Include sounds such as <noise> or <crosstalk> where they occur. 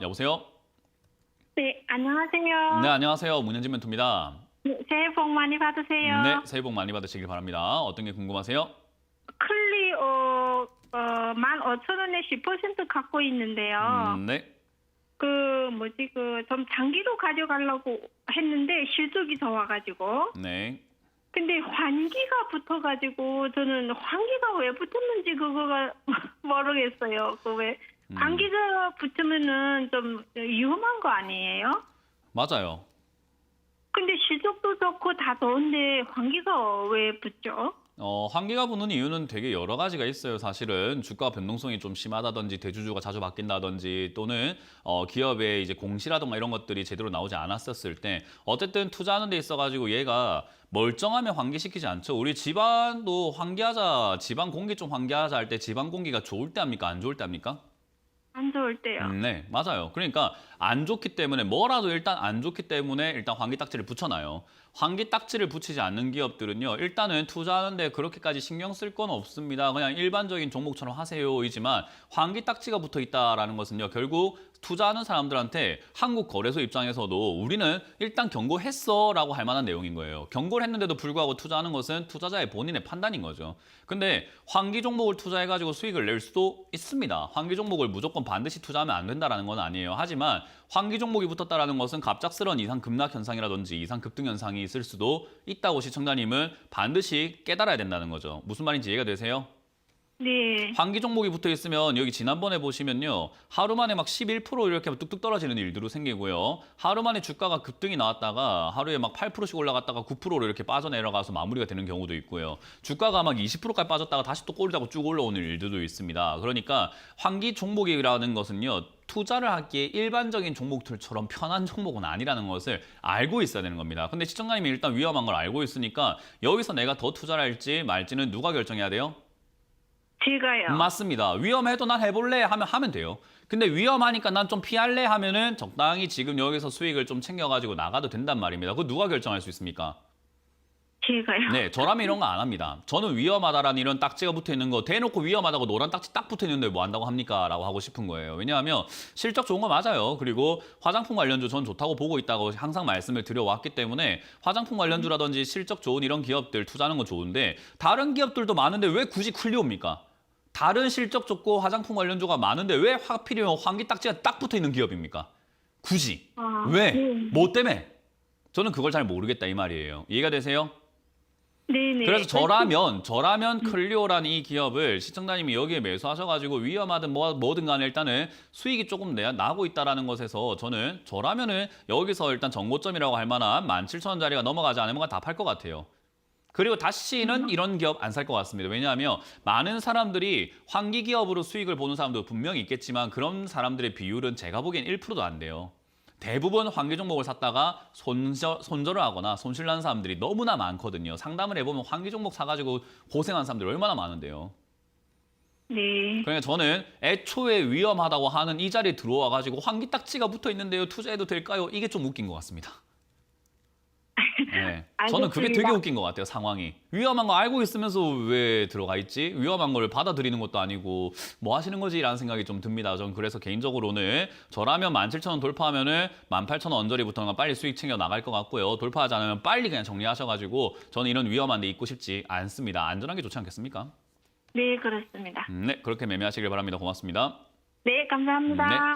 여보세요? 네, 안녕하세요. 네, 안녕하세요. 문현진 멘토입니다. 네, 새해 복 많이 받으세요. 네, 새해 복 많이 받으시길 바랍니다. 어떤 게 궁금하세요? 클리 어, 어, 15,000원에 10% 갖고 있는데요. 음, 네. 그 뭐지 그 좀 장기로 가져가려고 했는데 실적이 좋아가지고 네. 근데 환기가 붙어가지고 저는 환기가 왜 붙었는지 그거가 <laughs> 모르겠어요. 그왜 음. 환기가 붙으면은 좀 위험한 거 아니에요? 맞아요. 근데 실적도 좋고 다 좋은데 환기가 왜 붙죠? 어, 환기가 부는 이유는 되게 여러 가지가 있어요. 사실은 주가 변동성이 좀 심하다든지 대주주가 자주 바뀐다든지 또는 어, 기업의 이제 공시라든가 이런 것들이 제대로 나오지 않았었을 때 어쨌든 투자하는 데 있어 가지고 얘가 멀쩡하면 환기시키지 않죠. 우리 집안도 환기하자, 집안 공기 좀 환기하자 할 때 집안 공기가 좋을 때 합니까? 안 좋을 때 합니까? 안 좋을 때요. 음, 네, 맞아요. 그러니까 안 좋기 때문에 뭐라도 일단 안 좋기 때문에 일단 환기 딱지를 붙여놔요. 환기 딱지를 붙이지 않는 기업들은요, 일단은 투자하는데 그렇게까지 신경 쓸 건 없습니다. 그냥 일반적인 종목처럼 하세요이지만 환기 딱지가 붙어 있다라는 것은요, 결국 투자하는 사람들한테 한국 거래소 입장에서도 우리는 일단 경고했어 라고 할 만한 내용인 거예요. 경고를 했는데도 불구하고 투자하는 것은 투자자의 본인의 판단인 거죠. 근데 환기 종목을 투자해가지고 수익을 낼 수도 있습니다. 환기 종목을 무조건 반드시 투자하면 안 된다라는 건 아니에요. 하지만 환기 종목이 붙었다라는 것은 갑작스러운 이상 급락 현상이라든지 이상 급등 현상이 있을 수도 있다고 시청자님은 반드시 깨달아야 된다는 거죠. 무슨 말인지 이해가 되세요? 네. 환기 종목이 붙어 있으면 여기 지난번에 보시면요. 하루 만에 막 11% 이렇게 뚝뚝 떨어지는 일들도 생기고요. 하루 만에 주가가 급등이 나왔다가 하루에 막 8%씩 올라갔다가 9%로 이렇게 빠져내려가서 마무리가 되는 경우도 있고요. 주가가 막 20%까지 빠졌다가 다시 또 꼬리다고 쭉 올라오는 일들도 있습니다. 그러니까 환기 종목이라는 것은요. 투자를 하기에 일반적인 종목들처럼 편한 종목은 아니라는 것을 알고 있어야 되는 겁니다. 근데 시청자님이 일단 위험한 걸 알고 있으니까 여기서 내가 더 투자를 할지 말지는 누가 결정해야 돼요? 제가요. 맞습니다. 위험해도 난 해볼래 하면 하면 돼요. 근데 위험하니까 난 좀 피할래 하면은 적당히 지금 여기서 수익을 좀 챙겨가지고 나가도 된단 말입니다. 그거 누가 결정할 수 있습니까? 제가요. 네, 저라면 이런 거 안 합니다. 저는 위험하다라는 이런 딱지가 붙어 있는 거 대놓고 위험하다고 노란 딱지 딱 붙어 있는데 뭐 한다고 합니까? 라고 하고 싶은 거예요. 왜냐하면 실적 좋은 거 맞아요. 그리고 화장품 관련주 전 좋다고 보고 있다고 항상 말씀을 드려왔기 때문에 화장품 관련주라든지 실적 좋은 이런 기업들 투자하는 건 좋은데 다른 기업들도 많은데 왜 굳이 클리오입니까? 다른 실적 좋고 화장품 관련주가 많은데 왜 하필이면 환기 딱지가 딱 붙어 있는 기업입니까? 굳이. 아, 왜? 네. 뭐 때문에? 저는 그걸 잘 모르겠다 이 말이에요. 이해가 되세요? 네네. 그래서 저라면 <laughs> 저라면 클리오라는 이 기업을 시청자님이 여기에 매수하셔가지고 위험하든 뭐, 뭐든 간에 일단은 수익이 조금 내, 나고 있다라는 것에서 저는 저라면은 여기서 일단 정고점이라고 할 만한 17,000원짜리가 넘어가지 않으면 다팔것 같아요. 그리고 다시는 이런 기업 안 살 것 같습니다. 왜냐하면 많은 사람들이 환기 기업으로 수익을 보는 사람도 분명히 있겠지만 그런 사람들의 비율은 제가 보기엔 1%도 안 돼요. 대부분 환기 종목을 샀다가 손절, 손절을 하거나 손실 난 사람들이 너무나 많거든요. 상담을 해보면 환기 종목 사가지고 고생한 사람들이 얼마나 많은데요. 네. 그러니까 저는 애초에 위험하다고 하는 이 자리에 들어와가지고 환기 딱지가 붙어 있는데요. 투자해도 될까요? 이게 좀 웃긴 것 같습니다. 네. 저는 그게 되게. 웃긴 것 같아요, 상황이. 위험한 거 알고 있으면서 왜 들어가 있지? 위험한 걸 받아들이는 것도 아니고 뭐 하시는 거지? 라는 생각이 좀 듭니다. 전 그래서 개인적으로는 저라면 17,000원 돌파하면 은 18,000원 언저리부터는 빨리 수익 챙겨 나갈 것 같고요. 돌파하지 않으면 빨리 그냥 정리하셔가지고 저는 이런 위험한 데 있고 싶지 않습니다. 안전한 게 좋지 않겠습니까? 네, 그렇습니다. 음, 네, 그렇게 매매하시길 바랍니다. 고맙습니다. 네, 감사합니다. 네.